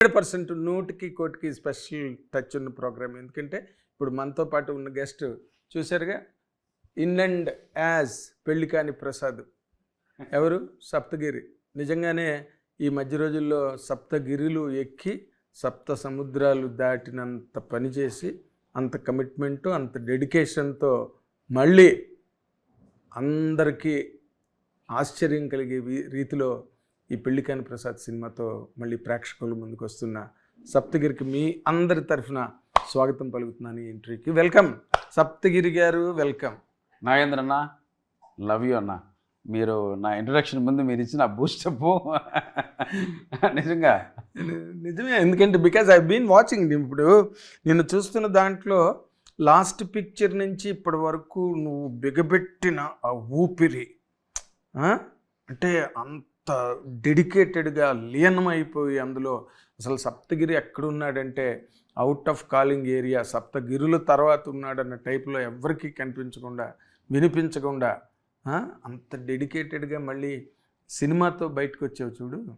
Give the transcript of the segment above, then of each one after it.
Hundred percent నూటికి కోటికి special touch ఉన్న ప్రోగ్రామ్. ఎందుకంటే ఇప్పుడు మనతో పాటు ఉన్న గెస్ట్ చూసారుగా ఇన్ అండ్ యాజ్ పెళ్ళికాని ప్రసాద్. ఎవరు? సప్తగిరి. నిజంగానే ఈ మధ్య రోజుల్లో సప్తగిరిలు ఎక్కి సప్త సముద్రాలు దాటినంత పనిచేసి అంత కమిట్మెంటు అంత డెడికేషన్తో మళ్ళీ అందరికీ ఆశ్చర్యం కలిగే రీతిలో ఈ పెళ్ళికాని ప్రసాద్ సినిమాతో మళ్ళీ ప్రేక్షకుల ముందుకు వస్తున్న సప్తగిరికి మీ అందరి తరఫున స్వాగతం పలుకుతున్నాను ఈ ఇంటర్వ్యూకి. వెల్కమ్ సప్తగిరి గారు వెల్కమ్ నాగేంద్ర అన్న లవ్ యూ అన్న. మీరు నా ఇంట్రడక్షన్ ముందు మీరు ఇచ్చిన బూస్టప్ నిజంగా? నిజమే ఎందుకంటే బికాజ్ ఐ బీన్ వాచింగ్ ఇప్పుడు నేను చూస్తున్న దాంట్లో లాస్ట్ పిక్చర్ నుంచి ఇప్పటి వరకు నువ్వు బిగబెట్టిన ఆ ఊపిరి? అంటే అంత డెడికేటెడ్గా లీనమైపోయి అందులో అసలు సప్తగిరి ఎక్కడున్నాడంటే అవుట్ ఆఫ్ కాలింగ్ ఏరియా సప్తగిరుల తర్వాత ఉన్నాడన్న టైప్లో ఎవరికీ కనిపించకుండా వినిపించకుండా? అంత డెడికేటెడ్గా మళ్ళీ సినిమాతో బయటకు వచ్చావు చూడు.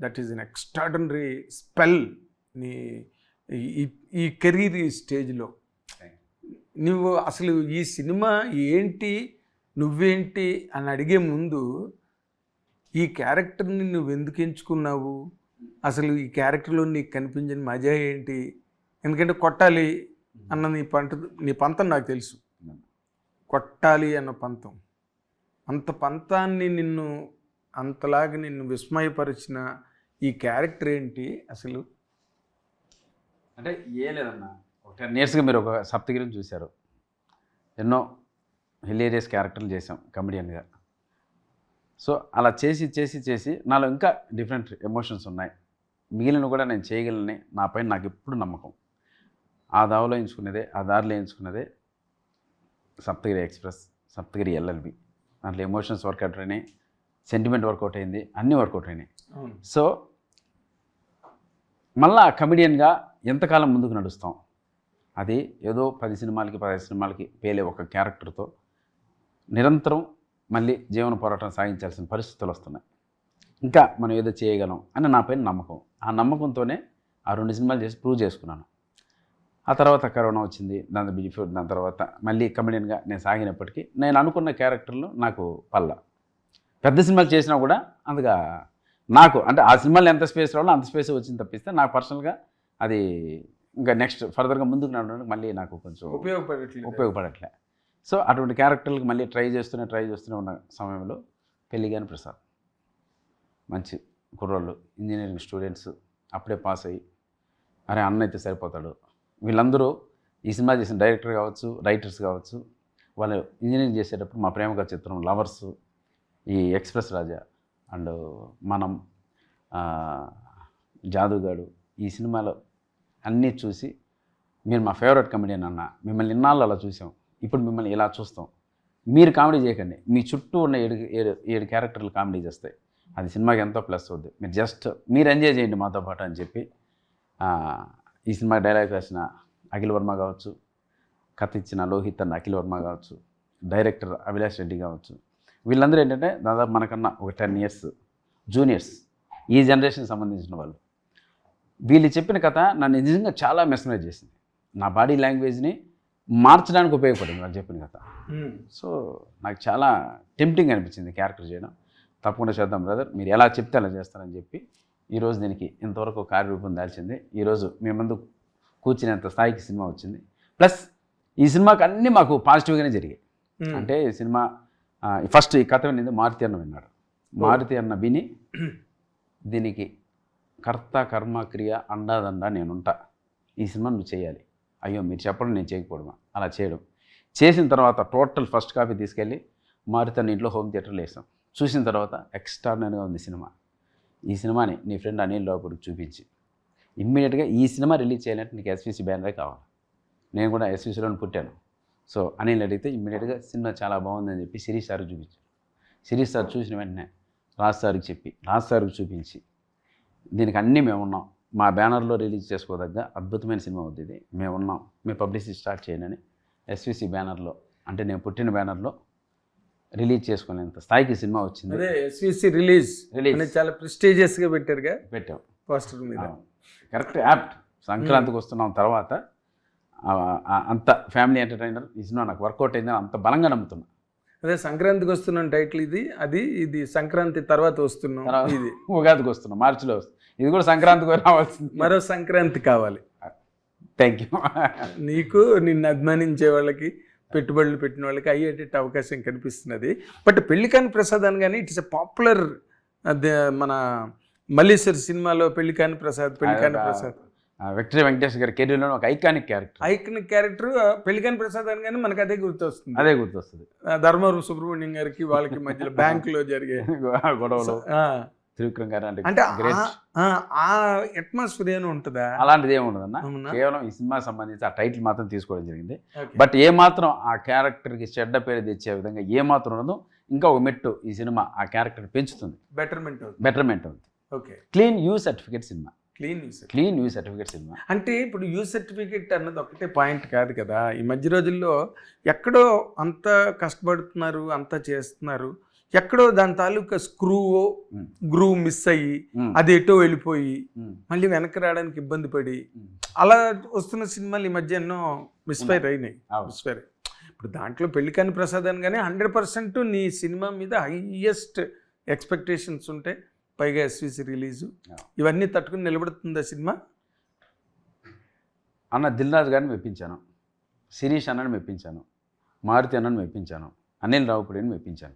That is an extraordinary spell నీ ఈ కెరీర్ ఈ స్టేజ్లో. నువ్వు అసలు ఈ సినిమా ఏంటి నువ్వేంటి అని అడిగే ముందు ఈ క్యారెక్టర్ని నువ్వు ఎందుకు ఎంచుకున్నావు? అసలు ఈ క్యారెక్టర్లో నీకు కనిపించిన మజా ఏంటి? ఎందుకంటే కొట్టాలి అన్న నీ పంట నీ పంతం నాకు తెలుసు. కొట్టాలి అన్న పంతం. అంత పంతాన్ని నిన్ను అంతలాగా నిన్ను విస్మయపరిచిన ఈ క్యారెక్టర్ ఏంటి అసలు? అంటే ఏ లేదన్న ఒక టెన్ ఇయర్స్గా మీరు ఒక సప్తగిరిని చూశారు. ఎన్నో హిలేరియస్ క్యారెక్టర్లు చేసాం కమెడియన్గా సో అలా చేసి చేసి చేసి నాలో ఇంకా డిఫరెంట్ ఎమోషన్స్ ఉన్నాయి. మిగిలిన కూడా నేను చేయగలని నా పైన నాకు ఎప్పుడు నమ్మకం. ఆ దావలో ఎంచుకునేదే ఆ దారిలో ఎంచుకునేదే సప్తగిరి ఎక్స్ప్రెస్ సప్తగిరి ఎల్ఎల్బి. దాంట్లో ఎమోషన్స్ వర్కౌట్ అయినాయి సెంటిమెంట్ వర్కౌట్ అయింది అన్నీ వర్కౌట్ అయినాయి. సో మళ్ళా కమెడియన్గా ఎంతకాలం ముందుకు నడుస్తాం? అది ఏదో పది సినిమాలకి పదహైదు సినిమాలకి పేలే ఒక క్యారెక్టర్తో నిరంతరం మళ్ళీ జీవన పోరాటం సాగించాల్సిన పరిస్థితులు వస్తున్నాయి. ఇంకా మనం ఏదో చేయగలం అని నా పైన నమ్మకం. ఆ నమ్మకంతోనే ఆ రెండు సినిమాలు చేసి ప్రూవ్ చేసుకున్నాను. ఆ తర్వాత కరోనా వచ్చింది దాని బిఫోర్ దాని తర్వాత మళ్ళీ కమెడియన్గా నేను సాగినప్పటికీ నేను అనుకున్న క్యారెక్టర్లు నాకు పల్ల. పెద్ద సినిమాలు చేసినా కూడా అందుగా నాకు అంటే ఆ సినిమాలో ఎంత స్పేస్ రావాలో అంత స్పేస్ వచ్చింది తప్పిస్తే నాకు పర్సనల్గా అది ఇంకా నెక్స్ట్ ఫర్దర్గా ముందుకు నడవడానికి మళ్ళీ నాకు కొంచెం ఉపయోగపడట్లేదు. ఉపయోగపడట్లే. సో అటువంటి క్యారెక్టర్లకు మళ్ళీ ట్రై చేస్తూనే ట్రై చేస్తూనే ఉన్న సమయంలో పెళ్ళిగాని ప్రసాద్. మంచి కుర్రోళ్ళు ఇంజనీరింగ్ స్టూడెంట్స్ అప్పుడే పాస్ అయ్యి అరే అన్న అయితే సరిపోతాడు. వీళ్ళందరూ ఈ సినిమా చేసిన డైరెక్టర్ కావచ్చు రైటర్స్ కావచ్చు వాళ్ళు ఇంజనీరింగ్ చేసేటప్పుడు మా ప్రేమగా చిత్రం లవర్స్ ఈ ఎక్స్ప్రెస్ రాజా అండ్ మనం జాదుగాడు ఈ సినిమాలో అన్నీ చూసి మీరు మా ఫేవరెట్ కమెడియన్ అన్న మిమ్మల్ని ఇన్నాళ్ళు అలా చూసాం. ఇప్పుడు మిమ్మల్ని ఇలా చూస్తాం. మీరు కామెడీ చేయకండి. మీ చుట్టూ ఉన్న ఏడు ఏడు ఏడు క్యారెక్టర్లు కామెడీ చేస్తాయి. అది సినిమాకి ఎంతో ప్లస్ అవుద్ది. మీరు జస్ట్ మీరు ఎంజాయ్ చేయండి మాతో పాటు అని చెప్పి ఈ సినిమా డైలాగ్ రాసిన అఖిల్ వర్మ కావచ్చు కథ ఇచ్చిన లోహిత్ అన్న అఖిల్ వర్మ కావచ్చు డైరెక్టర్ అభిలాష్ రెడ్డి కావచ్చు. వీళ్ళందరూ ఏంటంటే దాదాపు మనకన్నా ఒక టెన్ ఇయర్స్ జూనియర్స్ ఈ జనరేషన్ సంబంధించిన వాళ్ళు. వీళ్ళు చెప్పిన కథ నన్ను నిజంగా చాలా మెస్మరైజ్ చేసింది. నా బాడీ లాంగ్వేజ్ని మార్చడానికి ఉపయోగపడింది వాళ్ళు చెప్పిన కథ. ఉమ్. సో నాకు చాలా టెంప్టింగ్ అనిపించింది క్యారెక్టర్ చేయడం. తప్పకుండా చేద్దాం బ్రదర్ మీరు ఎలా చెప్తే అలా చేస్తారని చెప్పి ఈరోజు దీనికి ఇంతవరకు కార్యరూపం దాల్చింది. ఈరోజు మీ ముందు కూర్చునేంత స్థాయికి సినిమా వచ్చింది. ప్లస్ ఈ సినిమాకి అన్నీ మాకు పాజిటివ్గానే జరిగాయి. ఉమ్. అంటే ఈ సినిమా ఫస్ట్ ఈ కథ వినింది మారుతి అన్న విన్నాడు. మారుతి అన్న విని దీనికి కర్త కర్మ క్రియ అండాదండ నేనుంటా. ఈ సినిమా నువ్వు చేయాలి. అయ్యో మీరు చెప్పడం నేను చేయకపోవడమా? అలా చేయడం. చేసిన తర్వాత టోటల్ ఫస్ట్ కాపీ తీసుకెళ్ళి మారుతి ఇంట్లో హోమ్ థియేటర్లో వేసాం. చూసిన తర్వాత ఎక్స్ట్రాడినరీగా ఉంది సినిమా. ఈ సినిమాని నీ ఫ్రెండ్ అనిల్ లోపలికి చూపించి ఇమ్మీడియట్గా ఈ సినిమా రిలీజ్ చేయాలంటే నీకు ఎస్విసి బ్యానరే కావాలి. నేను కూడా ఎస్విసిలోనే పుట్టాను. సో అనిల్ అడిగితే ఇమ్మీడియట్గా సినిమా చాలా బాగుందని చెప్పి సిరీస్ సార్ చూపించాను సిరీస్ సార్ చూసిన వెంటనే రాజ్ సార్కి చెప్పి రాజ్ సార్కి చూపించి దీనికి అన్నీ మేము ఉన్నాం మా బ్యానర్లో రిలీజ్ చేసుకోదగ్గ అద్భుతమైన సినిమా అవుతుంది ఇది. మేము ఉన్నాం. మీ పబ్లిసిటీ స్టార్ట్ చేయండి అని ఎస్విసి బ్యానర్లో అంటే నేను పుట్టిన బ్యానర్లో రిలీజ్ చేసుకునేంత స్థాయికి సినిమా వచ్చింది. అదే ఎస్విసి రిలీజ్. అని చాలా ప్రెస్టీజియస్గా పెట్టారుగా? పెట్టాం. పోస్టర్ మీద. Correct apt. సంక్రాంతికి వస్తున్నాం తర్వాత. అంత ఫ్యామిలీ ఎంటర్టైనర్. ఈ సినిమా నాకు వర్కౌట్ అయిందని అంత బలంగా నమ్ముతున్నా. అదే సంక్రాంతికి వస్తున్నాం టైటిల్ ఇది అది ఇది సంక్రాంతి తర్వాత వస్తున్నాం ఇది. ఉగాదికి వస్తున్నాం. మార్చిలో వస్తుంది ఇది కూడా సంక్రాంతికి రావాల్సింది. మరో సంక్రాంతి కావాలి. థ్యాంక్ యూ నీకు నిన్ను అభిమానించే వాళ్ళకి పెట్టుబడులు పెట్టిన వాళ్ళకి అయ్యేటట్టు అవకాశం కనిపిస్తున్నది. బట్ పెళ్ళికాని ప్రసాద్ అని కానీ ఇట్స్ ఎ పాపులర్ మన మల్లీశ్వర్ సినిమాలో పెళ్ళికాని ప్రసాద్ పెళ్ళికాని ప్రసాద్. విక్టరీ వెంకటేష్ గారి కెరీర్లో ఒక ఐకానిక్ క్యారెక్టర్ ఐకనిక్ క్యారెక్టర్ పెళ్ళికాని ప్రసాద్ అని కానీ మనకు అదే గుర్తొస్తుంది. అదే గుర్తొస్తుంది. ధర్మవరం సుబ్రహ్మణ్యం గారికి వాళ్ళకి మధ్యలో బ్యాంకులో జరిగే గొడవలు. త్రివిక్రమ్ గారు అంటే ఆ- అట్మాస్ఫియర్ ఏమైనా ఉంటుందా? అలాంటిది ఏమి ఉండదన్న. అవునా? కేవలం ఈ సినిమాకి సంబంధించి ఆ టైటిల్ మాత్రం తీసుకోవడం జరిగింది. బట్ ఏ మాత్రం ఆ క్యారెక్టర్కి చెడ్డ పేరు తెచ్చే విధంగా ఏ మాత్రం ఉండదు. ఇంకా ఒక మెట్టు ఈ సినిమా ఆ క్యారెక్టర్ పెంచుతుంది. బెటర్మెంట్ అవుతుంది. బెటర్మెంట్ ఉంది ఓకే. క్లీన్ యూ సర్టిఫికేట్ సినిమా. క్లీన్ యూస్ క్లీన్ యూ సర్టిఫికేట్ సినిమా. అంటే ఇప్పుడు యూ సర్టిఫికేట్ అన్నది ఒకటే పాయింట్ కాదు కదా. ఈ మధ్య రోజుల్లో ఎక్కడో అంత కష్టపడుతున్నారు అంతా చేస్తున్నారు. ఎక్కడో దాని తాలూకా స్క్రూ. గ్రూ మిస్ అయ్యి. అది ఎటో వెళ్ళిపోయి. మళ్ళీ వెనక్కి రావడానికి ఇబ్బంది పడి. అలా వస్తున్న సినిమాలు ఈ మధ్య ఎన్నో మిస్ఫైర్ అయినాయి. మిస్ఫైర్ ఇప్పుడు దాంట్లో పెళ్ళికాని ప్రసాద్ అని కానీ హండ్రెడ్ పర్సెంట్ నీ సినిమా మీద హైయెస్ట్ ఎక్స్పెక్టేషన్స్ ఉంటాయి పైగా ఎస్విసి రిలీజు. ఇవన్నీ తట్టుకుని నిలబడుతుందా సినిమా అన్న దిల్రాజు గారిని మెప్పించాను శిరీష్ అన్నని మెప్పించాను మారుతి అన్నని మెప్పించాను అనిల్ రావుపూడిని మెప్పించాను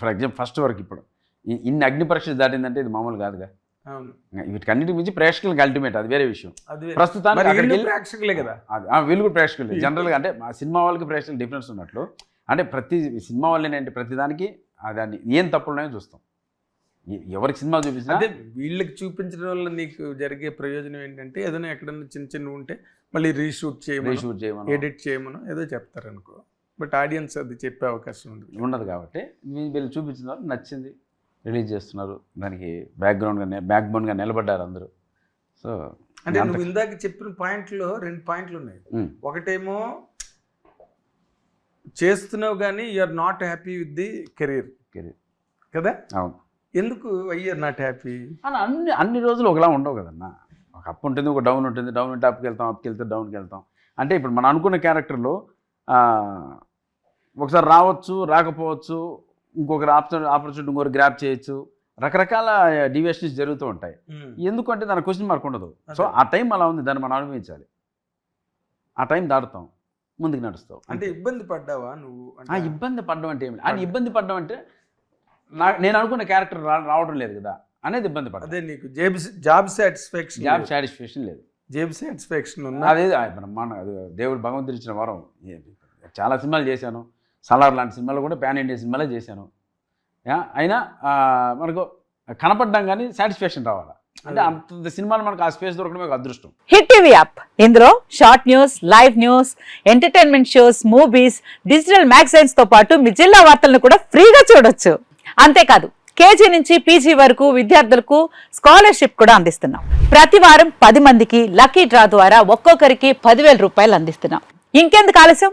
ఫర్ ఎగ్జాంపుల్ ఫస్ట్ వరకు ఇప్పుడు. ఇన్ని అగ్ని పరీక్షలు దాటిందంటే ఇది మామూలు కాదుగా. వీటికన్నిటి మించి ప్రేక్షకులకు అల్టిమేట్ అది వేరే విషయం. అది ప్రస్తుతానికి ప్రేక్షకులే కదా. వీళ్ళు కూడా ప్రేక్షకులు. జనరల్గా అంటే మా సినిమా వాళ్ళకి ప్రేక్షకులు డిఫరెన్స్ ఉన్నట్లు. అంటే ప్రతి సినిమా వాళ్ళని అంటే ప్రతిదానికి ఆ దాన్ని ఏం తప్పులు ఉన్నాయో చూస్తాం. ఎవరికి సినిమా చూపించినా అదే వీళ్ళకి చూపించడం వల్ల నీకు జరిగే ప్రయోజనం ఏంటంటే ఏదైనా ఎక్కడన్నా చిన్న చిన్న ఉంటే మళ్ళీ రీషూట్ చేయమని రీషూట్ చేయమని. ఎడిట్ చేయమను ఏదో చెప్తారు అనుకో బట్ ఆడియన్స్ అది చెప్పే అవకాశం ఉంది ఉండదు కాబట్టి వీ- వీళ్ళు చూపించిన వాళ్ళు నచ్చింది రిలీజ్ చేస్తున్నారు. దానికి బ్యాక్గ్రౌండ్గా బ్యాక్ బోన్గా నిలబడ్డారు అందరూ. సో అంటే నువ్వు ఇందాక చెప్పిన పాయింట్లో రెండు పాయింట్లు ఉన్నాయి. ఒకటేమో చేస్తున్నావు కానీ are not happy with the career career. కదా? అవును. ఎందుకు ఐఆర్ నాట్ హ్యాపీ అలా అన్ని అన్ని రోజులు ఒకలా ఉండవు కదన్నా. ఒక అప్ ఉంటుంది ఒక డౌన్ ఉంటుంది. డౌన్ ఉంటే అప్కి వెళ్తాం అప్కి వెళ్తే డౌన్కి వెళ్తాం. అంటే ఇప్పుడు మనం అనుకున్న క్యారెక్టర్లో ఒకసారి రావచ్చు రాకపోవచ్చు ఇంకొకరు ఆపర్చునిటీ ఆపర్చునిటీ ఇంకొకరు గ్రాప్ చేయొచ్చు. రకరకాల డివియేషన్స్ జరుగుతూ ఉంటాయి. ఎందుకంటే దాని క్వశ్చన్ మార్క్ ఉండదు. సో. ఆ టైం అలా ఉంది దాన్ని మనం అనుభవించాలి. ఆ టైం దాటుతాం ముందుకు నడుస్తాం అంటే ఇబ్బంది పడ్డావా నువ్వు? ఆ ఇబ్బంది పడడం అంటే ఏమి ఆయన ఇబ్బంది పడడం అంటే నా నేను అనుకున్న క్యారెక్టర్ రావడం లేదు కదా అనేది ఇబ్బంది పడ్డా. అదే నీకు job job satisfaction job satisfaction లేదు. జాబ్ సాటిస్ఫాక్షన్ ఉన్నా? అదే బ్రహ్మాండం అది దేవుడు భగవంతుడు ఇచ్చిన వరం చాలా సినిమాలు చేశాను. సలార్ లాంటి సినిమాలు కూడా ప్యాన్ ఇండియా సినిమాలే చేశాను. యా, అయినా మనకు కనపడ్డాం కానీ సాటిస్ఫాక్షన్ రావాలి? అంటే అంత సినిమాలు మనకు ఆ స్పేస్ దొరకడమే ఒక అదృష్టం. Hit TV app. ఇందులో short news live news entertainment shows movies digital మ్యాగజైన్స్తో పాటు మీ జిల్లా వార్తలను కూడా ఫ్రీగా చూడొచ్చు. అంతేకాదు కేజీ నుంచి పీజీ వరకు విద్యార్థులకు స్కాలర్షిప్ కూడా అందిస్తున్నాం. ప్రతి వారం పది మందికి లక్కీ డ్రా ద్వారా ఒక్కొక్కరికి పదివేల రూపాయలు అందిస్తున్నాం. ఇంకెందుకు ఆలస్యం?